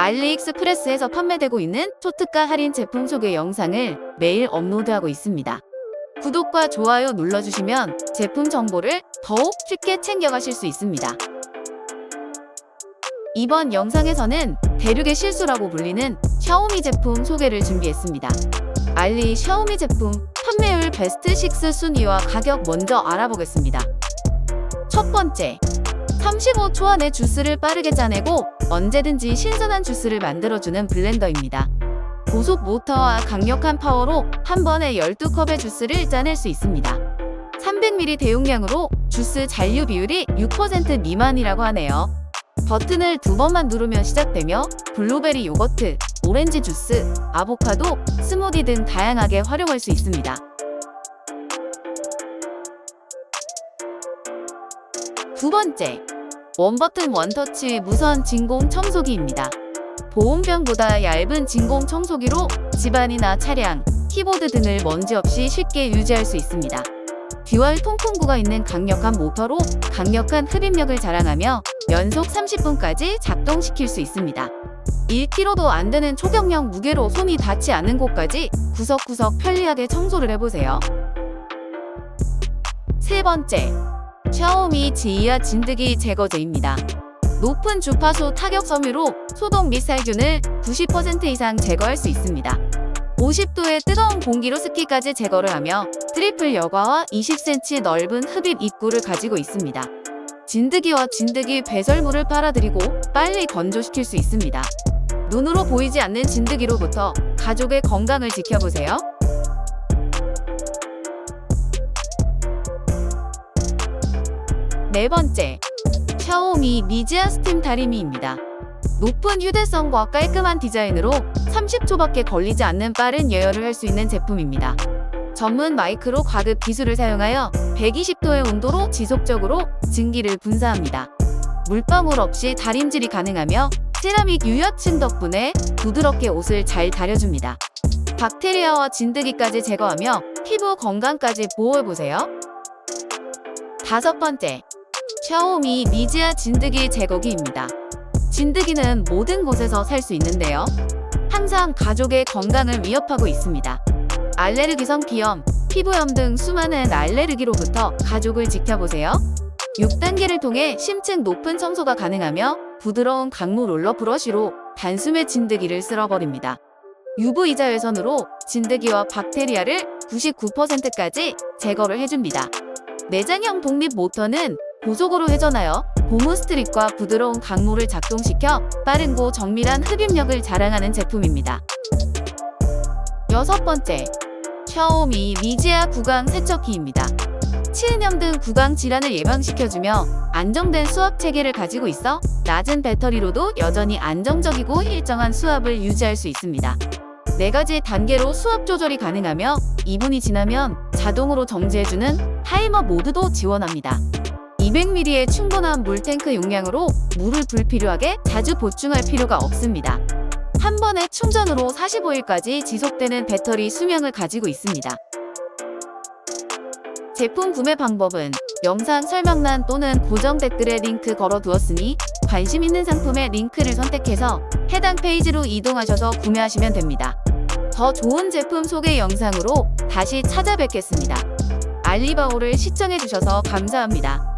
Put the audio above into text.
알리익스프레스에서 판매되고 있는 초특가 할인 제품 소개 영상을 매일 업로드하고 있습니다. 구독과 좋아요 눌러주시면 제품 정보를 더욱 쉽게 챙겨가실 수 있습니다. 이번 영상에서는 대륙의 실수라고 불리는 샤오미 제품 소개를 준비했습니다. 알리 샤오미 제품 판매율 베스트 6 순위와 가격 먼저 알아보겠습니다. 첫 번째, 35초 안에 주스를 빠르게 짜내고 언제든지 신선한 주스를 만들어주는 블렌더입니다. 고속 모터와 강력한 파워로 한 번에 12컵의 주스를 짜낼 수 있습니다. 300ml 대용량으로 주스 잔류 비율이 6% 미만이라고 하네요. 버튼을 두 번만 누르면 시작되며 블루베리 요거트, 오렌지 주스, 아보카도, 스무디 등 다양하게 활용할 수 있습니다. 두 번째, 원버튼 원터치 무선 진공 청소기입니다. 보온병보다 얇은 진공 청소기로 집안이나 차량, 키보드 등을 먼지 없이 쉽게 유지할 수 있습니다. 듀얼 통풍구가 있는 강력한 모터로 강력한 흡입력을 자랑하며 연속 30분까지 작동시킬 수 있습니다. 1kg도 안 되는 초경량 무게로 손이 닿지 않는 곳까지 구석구석 편리하게 청소를 해보세요. 세 번째, 샤오미 지이아 진드기 제거제입니다. 높은 주파수 타격 섬유로 소독 및 살균을 90% 이상 제거할 수 있습니다. 50도의 뜨거운 공기로 습기까지 제거를 하며 트리플 여과와 20cm 넓은 흡입 입구를 가지고 있습니다. 진드기와 진드기 배설물을 빨아들이고 빨리 건조시킬 수 있습니다. 눈으로 보이지 않는 진드기로부터 가족의 건강을 지켜보세요. 네 번째, 샤오미 미지아 스팀 다리미입니다. 높은 휴대성과 깔끔한 디자인으로 30초밖에 걸리지 않는 빠른 예열을 할 수 있는 제품입니다. 전문 마이크로 과급 기술을 사용하여 120도의 온도로 지속적으로 증기를 분사합니다. 물방울 없이 다림질이 가능하며 세라믹 유화층 덕분에 부드럽게 옷을 잘 다려줍니다. 박테리아와 진드기까지 제거하며 피부 건강까지 보호해보세요. 다섯 번째, 샤오미 미지아 진드기 제거기입니다. 진드기는 모든 곳에서 살 수 있는데요. 항상 가족의 건강을 위협하고 있습니다. 알레르기성 비염, 피부염 등 수많은 알레르기로부터 가족을 지켜보세요. 6단계를 통해 심층 높은 청소가 가능하며 부드러운 강물 롤러 브러쉬로 단숨에 진드기를 쓸어버립니다. UV 자외선으로 진드기와 박테리아를 99%까지 제거를 해줍니다. 내장형 독립 모터는 고속으로 회전하여 고무 스트립과 부드러운 강물을 작동시켜 빠른 고 정밀한 흡입력을 자랑하는 제품입니다. 여섯 번째, 샤오미 미지아 구강 세척기입니다. 치은염 등 구강 질환을 예방시켜주며 안정된 수압 체계를 가지고 있어 낮은 배터리로도 여전히 안정적이고 일정한 수압을 유지할 수 있습니다. 네 가지 단계로 수압 조절이 가능하며 2분이 지나면 자동으로 정지해주는 타이머 모드도 지원합니다. 200ml의 충분한 물탱크 용량으로 물을 불필요하게 자주 보충할 필요가 없습니다. 한 번의 충전으로 45일까지 지속되는 배터리 수명을 가지고 있습니다. 제품 구매 방법은 영상 설명란 또는 고정 댓글에 링크 걸어두었으니 관심 있는 상품의 링크를 선택해서 해당 페이지로 이동하셔서 구매하시면 됩니다. 더 좋은 제품 소개 영상으로 다시 찾아뵙겠습니다. 알리바오를 시청해주셔서 감사합니다.